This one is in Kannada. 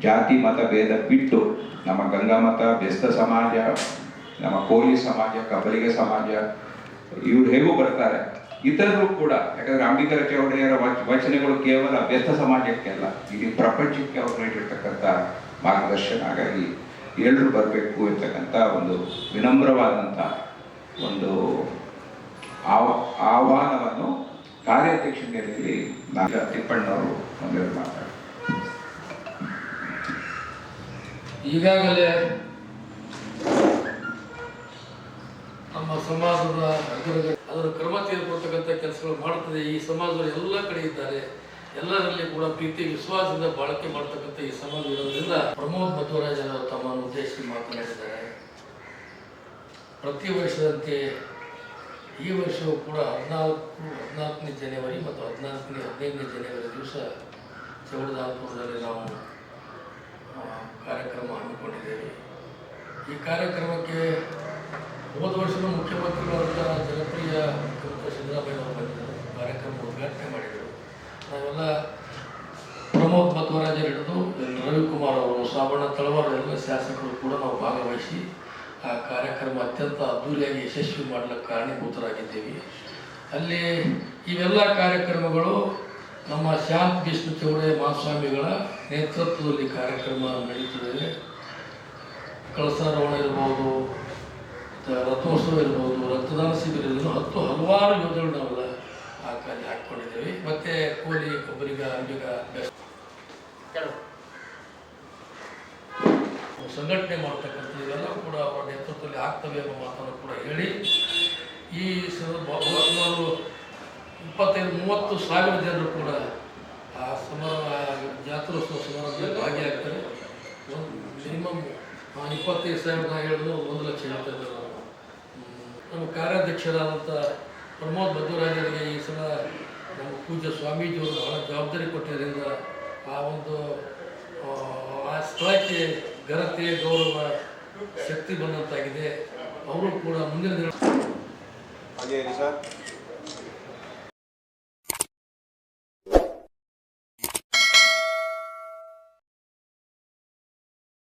ಜಾತಿ, ಮತ, ಭೇದ ಬಿಟ್ಟು ನಮ್ಮ ಗಂಗಾ ಮತ ಬೆಸ್ತ ಸಮಾಜ, ನಮ್ಮ ಕೋಲಿ ಸಮಾಜ ಕಬಲಿಗ ಸಮಾಜ, ಇವ್ರು ಹೇಗೂ ಬರ್ತಾರೆ. ಇತರರು ಕೂಡ, ಯಾಕಂದ್ರೆ ಅಂಬಿಕರ ಚೌಡಯ್ಯರ ವಚ, ವಚನಗಳು ಕೇವಲ ಬೆಸ್ತ ಸಮಾಜಕ್ಕೆ ಅಲ್ಲ, ಇಡೀ ಪ್ರಪಂಚಕ್ಕೆ ಅವ್ರು ನೀಡಿರ್ತಕ್ಕಂಥ ಮಾರ್ಗದರ್ಶನ. ಹಾಗಾಗಿ ಎಲ್ಲರೂ ಬರಬೇಕು ಇರ್ತಕ್ಕಂಥ ಒಂದು ವಿನಮ್ರವಾದಂಥ ಒಂದು ಆಹ್ ಆಹ್ವಾನವನ್ನು ಕಾರ್ಯಾಧ್ಯಕ್ಷತೆಯಲ್ಲಿ ನಾಗ ತಿಪ್ಪಣ್ಣವರು ಒಂದೆರಡು ಮಾತಾಡ. ಈಗಾಗಲೇ ನಮ್ಮ ಸಮಾಜದ ಅದರ ಕ್ರಮ ತೆಗೆದುಕೊಳ್ತಕ್ಕಂಥ ಕೆಲಸಗಳು ಮಾಡುತ್ತದೆ. ಈ ಸಮಾಜದಲ್ಲಿ ಎಲ್ಲ ಕಡೆ ಇದ್ದಾರೆ. ಎಲ್ಲರಲ್ಲಿ ಕೂಡ ಪ್ರೀತಿ, ವಿಶ್ವಾಸದಿಂದ ಬಳಕೆ ಮಾಡತಕ್ಕಂಥ ಈ ಸಮಾಜ ಇರೋದ್ರಿಂದ ಪ್ರಮೋದ್ ಮಧ್ವರಾಜ್ ಅವರು ತಮ್ಮನ್ನು ಉದ್ದೇಶಿಸಿ ಮಾತನಾಡಿದ್ದಾರೆ. ಪ್ರತಿ ವರ್ಷದಂತೆ ಈ ವರ್ಷವೂ ಕೂಡ ಹದಿನಾಲ್ಕು, ಹದಿನಾಲ್ಕನೇ ಜನವರಿ ಮತ್ತು ಹದಿನಾಲ್ಕನೇ, ಹದಿನೈದನೇ ಜನವರಿ ದಿವಸ ಚೌಡದಾಪುರದಲ್ಲಿ ನಾವು ಕಾರ್ಯಕ್ರಮ ಹಮ್ಮಿಕೊಂಡಿದ್ದೇವೆ. ಈ ಕಾರ್ಯಕ್ರಮಕ್ಕೆ ಹೋದ ವರ್ಷದ ಮುಖ್ಯಮಂತ್ರಿಗಳಂತ ಜನಪ್ರಿಯ ಮುಖ್ಯಮಂತ್ರಿ ಸಿದ್ದರಾಮಯ್ಯ ಅವರು ಬಂದಿದ್ದರು. ಕಾರ್ಯಕ್ರಮ ಉದ್ಘಾಟನೆ ಮಾಡಿದರು. ನಾವೆಲ್ಲ ಪ್ರಮೋದ್ ಬಸವರಾಜರು ಹಿಡಿದು ರವಿಕುಮಾರ್ ಅವರು ಸಾಬಣ್ಣ ತಳವಾರ ಎಲ್ಲ ಶಾಸಕರು ಕೂಡ ನಾವು ಭಾಗವಹಿಸಿ ಆ ಕಾರ್ಯಕ್ರಮ ಅತ್ಯಂತ ಅದ್ದೂರಿಯಾಗಿ ಯಶಸ್ವಿ ಮಾಡಲಿಕ್ಕೆ ಕಾರಣೀಭೂತರಾಗಿದ್ದೇವೆ. ಅಲ್ಲಿ ಇವೆಲ್ಲ ಕಾರ್ಯಕ್ರಮಗಳು ನಮ್ಮ ಶಾಂತ ವಿಷ್ಣು ಚೌಡಯ್ಯ ಮಹಾಸ್ವಾಮಿಗಳ ನೇತೃತ್ವದಲ್ಲಿ ಕಾರ್ಯಕ್ರಮ ನಡೀತದೆ. ಕಳಸಾರೋಹಣ ಇರ್ಬೋದು, ರಥೋತ್ಸವ ಇರ್ಬೋದು, ರಕ್ತದಾನ ಶಿಬಿರ ಇರ್ಬೋದು, ಹತ್ತು ಹಲವಾರು ಯೋಜನೆಗಳು ನಾವೆಲ್ಲ ಆ ಕಾರ್ಯ ಹಾಕ್ಕೊಂಡಿದ್ದೇವೆ. ಮತ್ತು ಕೋಲಿ ಕೊಬ್ಬರಿಗ ಅಂಬಿಗ ಬೆಸ್ಟ್ ಸಂಘಟನೆ ಮಾಡ್ತಕ್ಕಂಥ ಇವೆಲ್ಲವೂ ಕೂಡ ಅವರ ನೇತೃತ್ವದಲ್ಲಿ ಆಗ್ತವೆ ಎಂಬ ಮಾತನ್ನು ಕೂಡ ಹೇಳಿ, ಈ ಸುಮಾರು ಇಪ್ಪತ್ತೈದು, ಮೂವತ್ತು ಸಾವಿರ ಜನರು ಕೂಡ ಆ ಸಮಾರಂಭ ಜಾತ್ರೋತ್ಸವ ಸಮಾರಂಭದಲ್ಲಿ ಭಾಗಿಯಾಗ್ತಾರೆ ಒಂದು ಮಿನಿಮಮ್ ಇಪ್ಪತ್ತೈದು ಸಾವಿರ ಹೇಳಿದ್ರು ಒಂದು ಲಕ್ಷ ಹೇಳ್ತಾ ಇದ್ದಾರೆ. ನಮ್ಮ ಕಾರ್ಯಾಧ್ಯಕ್ಷರಾದಂಥ ಪ್ರಮೋದ್ ಮಧ್ವರಾಜರಿಗೆ ಈ ಸಲ ನಮ್ಮ ಪೂಜ್ಯ ಸ್ವಾಮೀಜಿಯವರು ಬಹಳ ಜವಾಬ್ದಾರಿ ಕೊಟ್ಟಿದ್ದರಿಂದ ಆ ಒಂದು, ಆ ಸ್ಥಳಕ್ಕೆ ಘನತೆ ಗೌರವ ಶಕ್ತಿ ಬಂದಂತಾಗಿದೆ. ಅವರು ಕೂಡ ಮುಂದಿನ ದಿನ